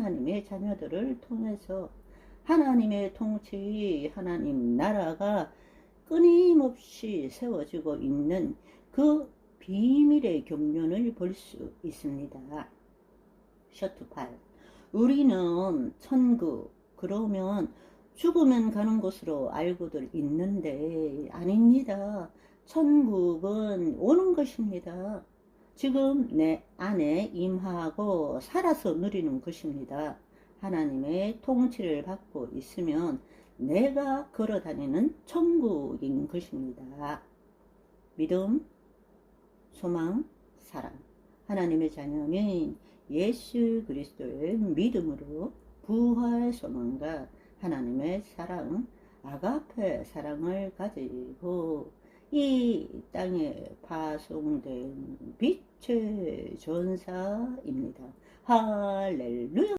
하나님의 자녀들을 통해서 하나님의 통치, 하나님 나라가 끊임없이 세워지고 있는 그 비밀의 경륜을 볼 수 있습니다. 셔트 8. 우리는 천국, 그러면 죽으면 가는 곳으로 알고들 있는데, 아닙니다. 천국은 오는 것입니다. 지금 내 안에 임하고 살아서 누리는 것입니다. 하나님의 통치를 받고 있으면 내가 걸어 다니는 천국인 것입니다. 믿음, 소망, 사랑. 하나님의 자녀는 예수 그리스도의 믿음으로 부활 소망과 하나님의 사랑, 아가페 사랑을 가지고 이 땅에 파송된 빛 의 전사입니다. 할렐루야!